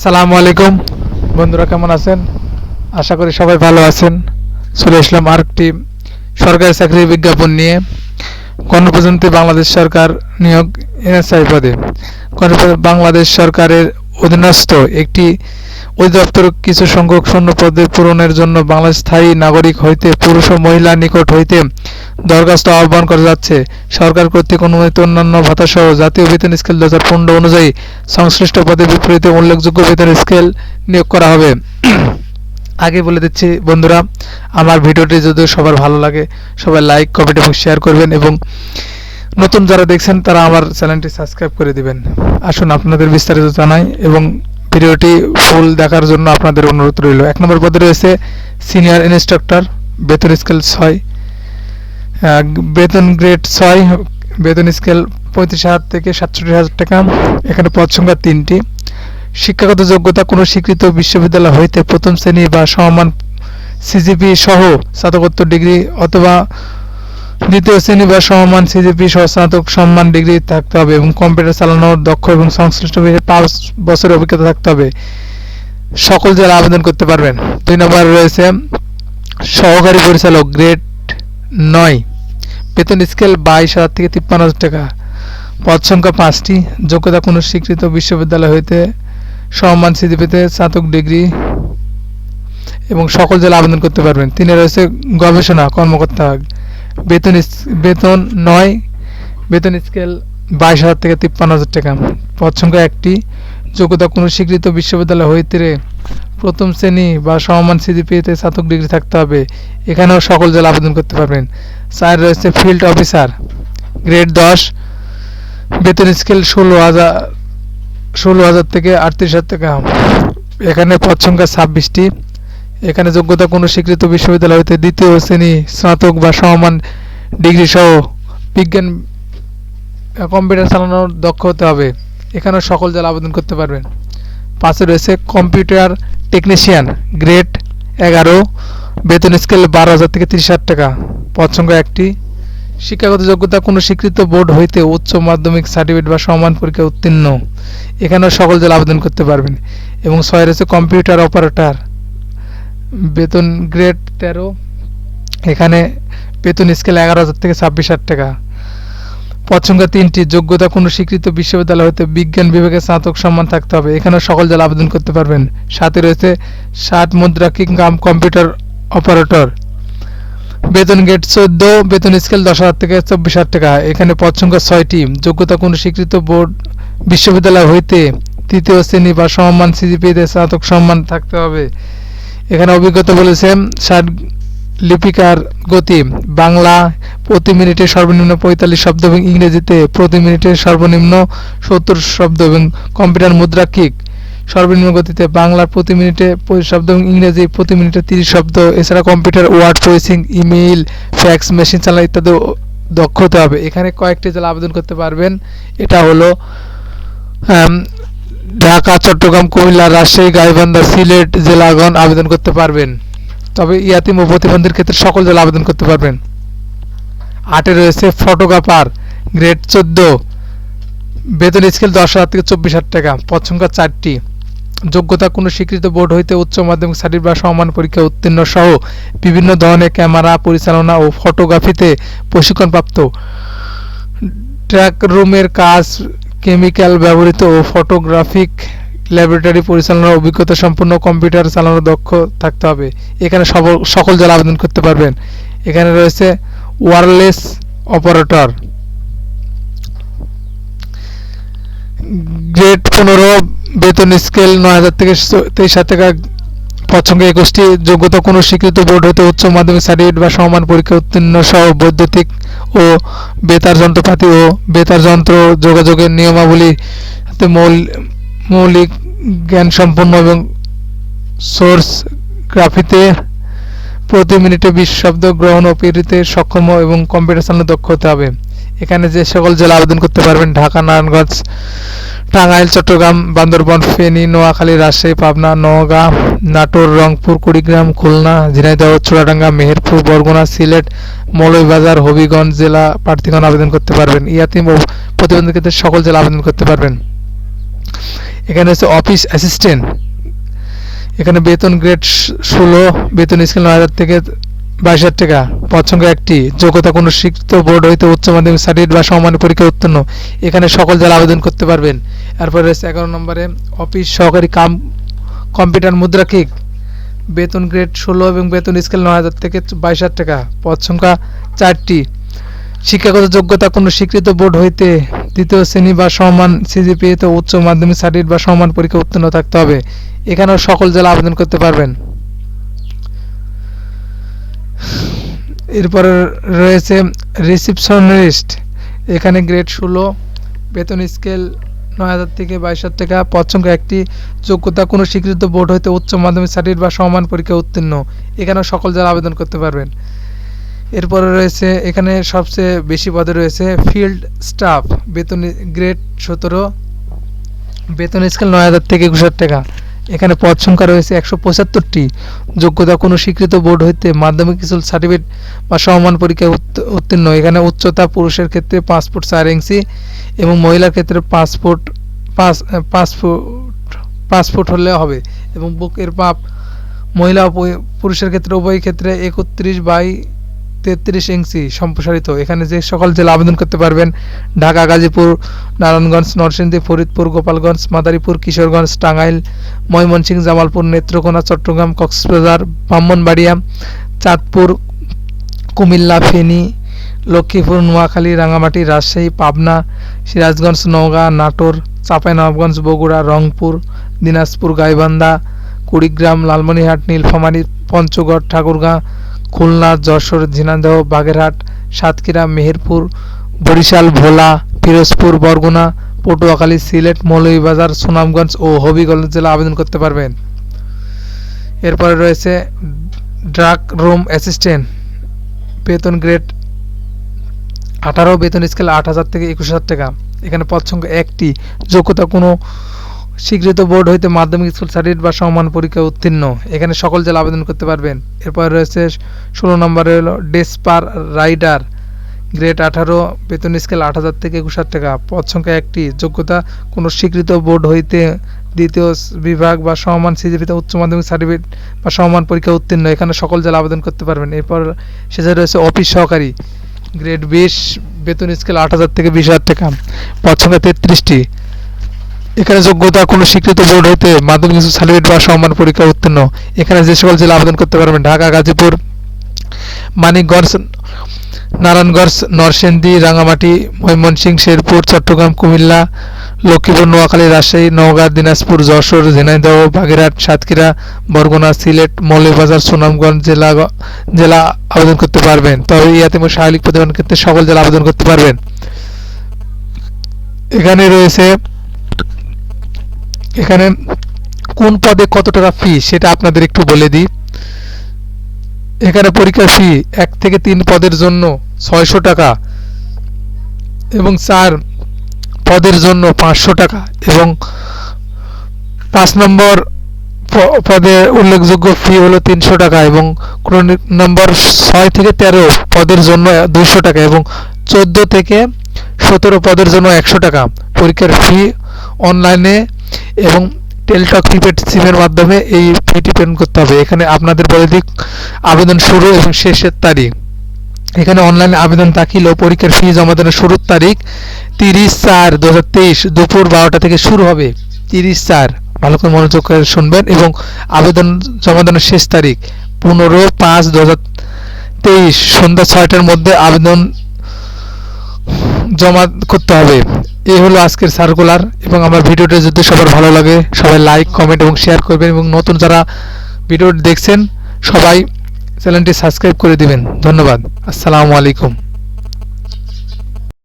আসসালামু আলাইকুম। বন্ধুরা, কেমন আছেন? আশা করি সবাই ভালো আছেন। চলে আসলাম আরেকটি সরকারি চাকরির বিজ্ঞাপন নিয়ে। গণপ্রজাতন্ত্রী বাংলাদেশ সরকার নিয়োগ এনএসআই পদে। বাংলাদেশ সরকারের অধীনস্থ একটি অধিদপ্তর কিছু সংখ্যক শূন্য পদের পূরণের জন্য বাংলাদেশ স্থায়ী নাগরিক হইতে পুরুষ ও মহিলা নিকট হইতে দরখাস্ত আহ্বান করা যাচ্ছে। সরকার কর্তৃক অনুমোদিত অন্যান্য ভাতাসহ জাতীয় বেতন স্কেল দু হাজার পনেরো অনুযায়ী সংশ্লিষ্ট পদের বিপরীতে উল্লেখযোগ্য বেতন স্কেল নিয়োগ করা হবে। আগে বলে দিচ্ছি, বন্ধুরা, আমার ভিডিওটি যদি সবার ভালো লাগে, সবাই লাইক কমেন্ট এবং শেয়ার করবেন এবং নতুন যারা দেখছেন, তারা আমার চ্যানেলটি সাবস্ক্রাইব করে দিবেন। আসুন আপনাদের বিস্তারিত জানাই এবং ভিডিওটি ফুল দেখার জন্য আপনাদের অনুরোধ রইল। এক নম্বর পদে রয়েছে সিনিয়র ইনস্ট্রাক্টর, বেতন স্কেল ছয়। বেতন গ্রেড ছয়, বেতন স্কেল পঁয়ত্রিশ হাজার থেকে সাতষট্টি হাজার টাকা। এখানে পদ সংখ্যা তিনটি। শিক্ষাগত যোগ্যতা কোনো স্বীকৃত বিশ্ববিদ্যালয় হইতে প্রথম শ্রেণি বা সমমান সিজিপি সহ স্নাতকোত্তর ডিগ্রি অথবা দ্বিতীয় শ্রেণি বা সমমান সিজিপি সহ স্নাতক সম্মান ডিগ্রি থাকতে হবে এবং কম্পিউটার চালানোর দক্ষ এবং সংশ্লিষ্ট বিষয়ে পাঁচ বছরের অভিজ্ঞতা থাকতে হবে। সকল জেলা আবেদন করতে পারবেন। দুই নম্বর রয়েছে সহকারী পরিচালক গ্রেড নয়। বেতন স্কেল বাইশ হাজার থেকে তিপ্পান্ন হাজার টাকা। পদ সংখ্যা পাঁচটি। যোগ্যতা কোনো স্বীকৃত বিশ্ববিদ্যালয় হইতে সমমান সিজিপিতে স্নাতক ডিগ্রি এবং সকল জেলা আবেদন করতে পারবেন। তিনে রয়েছে গবেষণা, কর্মকর্তা বেতন বেতন নয়, বেতন স্কেল বাইশ হাজার থেকে তিপ্পান্ন হাজার টাকা। পদ সংখ্যা একটি। যোগ্যতা কোনো স্বীকৃত বিশ্ববিদ্যালয় হইতে প্রথম শ্রেণি বা সমমান সিজিপিতে স্নাতক ডিগ্রি থাকতে হবে। এখানেও সকল জেলা আবেদন করতে পারবেন। চার রয়েছে ফিল্ড অফিসার। গ্রেড দশ। বেতন স্কেল ষোলো হাজার ষোলো হাজার থেকে আটত্রিশ হাজার টাকা। এখানে পদ সংখ্যা ছাব্বিশটি। এখানে যোগ্যতা কোনো স্বীকৃত বিশ্ববিদ্যালয় হইতে দ্বিতীয় শ্রেণি, স্নাতক বা সমমান ডিগ্রি সহ বিজ্ঞান কম্পিউটার চালানোর দক্ষ হতে হবে। এখানেও সকল জেলা আবেদন করতে পারবেন। পাশে রয়েছে কম্পিউটার টেকনিশিয়ান, গ্রেড এগারো, বেতন স্কেল বারো হাজার থেকে তিরিশ হাজার টাকা। পদ সংখ্যা একটি। শিক্ষাগত যোগ্যতা কোনো স্বীকৃত বোর্ড হইতে উচ্চ মাধ্যমিক সার্টিফিকেট বা সমান পরীক্ষা উত্তীর্ণ। এখানেও সকল জেলা আবেদন করতে পারবেন। এবং ছয় রয়েছে কম্পিউটার অপারেটর। বেতন গ্রেড তেরো, এখানে বেতন স্কেল এগারো হাজার থেকে ছাব্বিশ হাজার টাকা। পদ সংখ্যা তিনটি, যোগ্যতা কোনো স্বীকৃত বিশ্ববিদ্যালয় হতে বিজ্ঞান বিভাগে স্নাতক সম্মান থাকতে হবে। এখানেও সকল জেলা আবেদন করতে পারবেন। সাথে রয়েছে ষাট মুদ্রা কিংকাম কম্পিউটার অপারেটর। বেতন গেট চোদ্দ, বেতন স্কেল দশ হাজার থেকে চব্বিশ হাজার টাকা। এখানে পদ সংখ্যা ছয়টি, যোগ্যতা কোনো স্বীকৃত বোর্ড বিশ্ববিদ্যালয় হইতে তৃতীয় শ্রেণি বা সমমান সিজিপিতে স্নাতক সম্মান থাকতে হবে। এখানে অভিজ্ঞতা বলেছেন ষাট লিপিকার গতি, বাংলা প্রতি মিনিটে সর্বনিম্ন পঁয়তাল্লিশ শব্দ এবং ইংরেজিতে প্রতি মিনিটে সর্বনিম্ন সত্তর শব্দ এবং কম্পিউটার মুদ্রা কিক সর্বনিম্ন গতিতে বাংলা প্রতি মিনিটে পঁচিশ শব্দ এবং ইংরেজি প্রতি মিনিটে তিরিশ শব্দ। এছাড়া computer, word processing, email, fax, machine চালা ইত্যাদি দক্ষ হতে হবে। এখানে কয়েকটি জেলা আবেদন করতে পারবেন। এটা হলো ঢাকা, চট্টগ্রাম, কুমিল্লা, রাজশাহী, গাইবান্ধা, সিলেট জেলাগণ আবেদন করতে পারবেন। তবে ইয়াতিম ও প্রতিবন্ধীর ক্ষেত্রে সকল জেলা আবেদন করতে পারবেন। আটে রয়েছে ফটোগ্রাফার, গ্রেড চোদ্দ, বেতন স্কেল দশ হাজার থেকে চব্বিশ হাজার টাকা সংখ্যা চারটি। যোগ্যতা কোনো স্বীকৃত বোর্ড হইতে উচ্চ মাধ্যমিক, সার্টিফিকেট বা সমান পরীক্ষা উত্তীর্ণ সহ বিভিন্ন ধরনের ক্যামেরা পরিচালনা ও ফটোগ্রাফিতে প্রশিক্ষণপ্রাপ্ত। ট্র্যাক রুমের কাজ কেমিক্যাল ব্যবহৃত ও ফটোগ্রাফিক ল্যাবরেটরি পরিচালনার অভিজ্ঞতা সম্পন্ন কম্পিউটার চালানোর দক্ষ থাকতে হবে। এখানে সকল জেলা আবেদন করতে পারবেন। এখানে রয়েছে ওয়ারলেস অপারেটর। গ্রেড পনেরো, বেতন স্কেল নয় হাজার থেকে তেইশ হাজার টাকা। সংখ্যা একুশটি, যোগ্যতা কোনো স্বীকৃত বোর্ড হতে উচ্চ মাধ্যমিক সার্টিফিকেট বা সমান পরীক্ষা উত্তীর্ণ সহ বৈদ্যুতিক ও বেতার যন্ত্রপাতি ও বেতার যন্ত্র যোগাযোগের নিয়মাবলী মৌলিক জ্ঞান সম্পন্ন এবং সোর্স গ্রাফিতে প্রতি মিনিটে বিশ শব্দ গ্রহণ ও পেরিতে সক্ষম এবং কম্পিউটার চালানো দক্ষ হতে হবে। এখানে যে সকল জেলা আবেদন করতে পারবেন, ঢাকা, নারায়ণগঞ্জ, টাঙ্গাইল, চট্টগ্রাম, বান্দরবন, ফেনী, নোয়াখালী, রাজশাহী, পাবনা, নওগাঁ, নাটোর, রংপুর, কুড়িগ্রাম, খুলনা, ঝিনাইদহ, চুয়াডাঙ্গা, মেহেরপুর, বরগুনা, সিলেট, মৌলভীবাজার, হবিগঞ্জ জেলা প্রার্থীগণ আবেদন করতে পারবেন। ইয়াতিম ও প্রতিবন্ধী ক্ষেত্রে সকল জেলা আবেদন করতে পারবেন। এখানে হচ্ছে অফিস অ্যাসিস্ট্যান্ট। এখানে বেতন গ্রেড ষোলো, বেতন স্কেল নয় হাজার থেকে বাইশ হাজার টাকা। সংখ্যা একটি যোগ্যতা কোনো শিক্ষিত বোর্ড হইতে উচ্চ মাধ্যমিক সার্টিফিকেট বা সমান পরীক্ষা উত্তীর্ণ। এখানে সকল জেলা আবেদন করতে পারবেন। এরপরে রয়েছে এগারো নম্বরে অফিস সহকারী কাম কম্পিউটার মুদ্রাক্ষিক বেতন গ্রেড ষোলো এবং বেতন স্কেল নয় হাজার থেকে বাইশ হাজার টাকা। পদ সংখ্যা চারটি। শিক্ষাগত যোগ্যতা কোনো স্বীকৃত বোর্ড হইতে দ্বিতীয় শ্রেণি বা সমান সিজিপিএতে উচ্চ মাধ্যমিক সার্টিফিকেট বা সমান পরীক্ষা উত্তীর্ণ থাকতে হবে। এখানেও সকল জেলা আবেদন করতে পারবেন। এরপরে রয়েছে রিসিপশনিস্ট। এখানে গ্রেড ষোলো, বেতন স্কেল নয় হাজার থেকে বাইশ হাজার টাকা সংখ্যা একটি, যোগ্যতা কোনো স্বীকৃত বোর্ড হইতে উচ্চ মাধ্যমিক সার্টিফিকেট বা সমান পরীক্ষা উত্তীর্ণ। এখানেও সকল জেলা আবেদন করতে পারবেন। এরপরে রয়েছে, এখানে সবচেয়ে বেশি পদে রয়েছে ফিল্ড স্টাফ, বেতন গ্রেড সতেরো, বেতন স্কেল নয় হাজার থেকে একুশ হাজার টাকা। এখানে পদ সংখ্যা রয়েছে একশো পঁচাত্তরটি। যোগ্যতা কোনো স্বীকৃত বোর্ড হইতে মাধ্যমিক স্কুল সার্টিফিকেট বা সমমান পরীক্ষায় উত্ত- উত্তীর্ণ। এখানে উচ্চতা পুরুষের ক্ষেত্রে পাঁচ ফুট চার ইঞ্চি এবং মহিলার ক্ষেত্রে পাঁচ ফুট পাঁচ পাঁচ ফুট পাঁচ ফুট হলে হবে এবং বুকের পাপ মহিলা পুরুষের ক্ষেত্রে উভয় ক্ষেত্রে একত্রিশ বাই তেত্রিশ ইঞ্চি সম্প্রসারিত। এখানে যে সকল জেলা আবেদন করতে পারবেন, ঢাকা, গাজীপুর, নারায়ণগঞ্জ, নরসিংদী, ফরিদপুর, গোপালগঞ্জ, মাদারীপুর, কিশোরগঞ্জ, টাঙ্গাইল, ময়মনসিংহ, জামালপুর, নেত্রকোনা, চট্টগ্রাম, কক্সবাজার, ব্রাহ্মণবাড়িয়া, চাঁদপুর, কুমিল্লা, ফেনী, লক্ষ্মীপুর, নোয়াখালী রাঙামাটি রাজশাহী, পাবনা, সিরাজগঞ্জ, নওগাঁ, নাটোর, চাঁপাইনবাবগঞ্জ, বগুড়া, রংপুর, দিনাজপুর, গাইবান্ধা, কুড়িগ্রাম, লালমনিরহাট, নীলফামারী, পঞ্চগড়, ঠাকুরগাঁ খুলনা, যশোর, ঝিনাইদহ, বাগেরহাট, সাতক্ষীরা, মেহেরপুর, বরিশাল, ভোলা, পিরোজপুর, বরগুনা, পটুয়াখালী, সিলেট, মৌলভীবাজার, সুনামগঞ্জ ও হবিগঞ্জ জেলা আবেদন করতে পারবেন। এরপরে রয়েছে ড্রাগ রুম অ্যাসিস্ট্যান্ট। বেতন গ্রেড আঠারো, বেতন স্কেল আট হাজার থেকে একুশ হাজার টাকা। এখানে পদ সংখ্যা একটি। যোগ্যতা কোনো স্বীকৃত বোর্ড হইতে মাধ্যমিক স্কুল সার্টিফিকেট বা সমান পরীক্ষায় উত্তীর্ণ। এখানে সকল জেলা আবেদন করতে পারবেন। এরপর রয়েছে ষোলো নম্বরে হলো ডেসপার রাইডার। গ্রেড আঠারো, বেতন স্কেল আট হাজার থেকে একুশ হাজার টাকা। পদ সংখ্যা একটি। যোগ্যতা, কোনো স্বীকৃত বোর্ড হইতে দ্বিতীয় বিভাগ বা সমমান সিজিপিতে উচ্চ মাধ্যমিক সার্টিফিকেট বা সমমান পরীক্ষা উত্তীর্ণ। এখানে সকল জেলা আবেদন করতে পারবেন। এরপর শেষে রয়েছে অফিস সহকারী। গ্রেড বিশ, বেতন স্কেল আট হাজার থেকে বিশ হাজার টাকা। পদ সংখ্যা তেত্রিশটি। এখানে যোগ্যতা কোনো স্বীকৃত বোর্ড হইতে মাধ্যমিক সার্টিফিকেট বা সমান পরীক্ষা উত্তীর্ণ। এখানে যে সকল জেলা আবেদন করতে পারবেন, ঢাকা, গাজীপুর, মানিকগঞ্জ, নারায়ণগঞ্জ, নরসিংদী রাঙামাটি ময়মনসিংহ, শেরপুর, চট্টগ্রাম, কুমিল্লা, লক্ষ্মীপুর, নোয়াখালী, রাজশাহী, নওগাঁ, দিনাজপুর, যশোর, ঝিনাইদহ, বাগেরহাট, সাতক্ষীরা, বরগুনা, সিলেট, মৌলভীবাজার, সুনামগঞ্জ জেলা জেলা আবেদন করতে পারবেন। তবে ইয়াতে শারীরিক প্রতিষ্ঠান ক্ষেত্রে সকল জেলা আবেদন করতে পারবেন। এখানে রয়েছে এখানে কোন পদে কত টাকা ফি সেটা আপনাদের একটু বলে দিই। এখানে পরীক্ষার ফি এক থেকে তিন পদের জন্য ছয়শো টাকা এবং চার পদের জন্য পাঁচশো টাকা এবং পাঁচ নম্বর পদে উল্লেখযোগ্য ফি হলো তিনশো টাকা এবং নম্বর ছয় থেকে তেরো পদের জন্য দুইশো টাকা এবং চোদ্দ থেকে সতেরো পদের জন্য একশো টাকা। পরীক্ষার ফি অনলাইনে এবং টেলটক প্রিপেড সিমের মাধ্যমে এই ফিটি পেমেন্ট করতে হবে। এখানে আপনাদের বলে দিক, আবেদন শুরু এবং শেষের তারিখ। এখানে অনলাইনে আবেদন দাখিল ও পরীক্ষার ফি জমা দেওয়ার শুরুর তারিখ তিরিশ চার দু দুপুর বারোটা থেকে শুরু হবে। তিরিশ চার, ভালো করে মনোযোগ করে শুনবেন এবং আবেদন জমা দেওয়ার শেষ তারিখ পনেরো পাঁচ দু সন্ধ্যা ছয়টার মধ্যে আবেদন জমা করতে হবে। এই হলো আজকের সার্কুলার এবং আমার ভিডিওটা যদি সবার ভালো লাগে, সবাই লাইক কমেন্ট এবং শেয়ার করবেন এবং নতুন যারা ভিডিও দেখছেন, সবাই চ্যানেলটি সাবস্ক্রাইব করে দিবেন। ধন্যবাদ। আসসালামু আলাইকুম।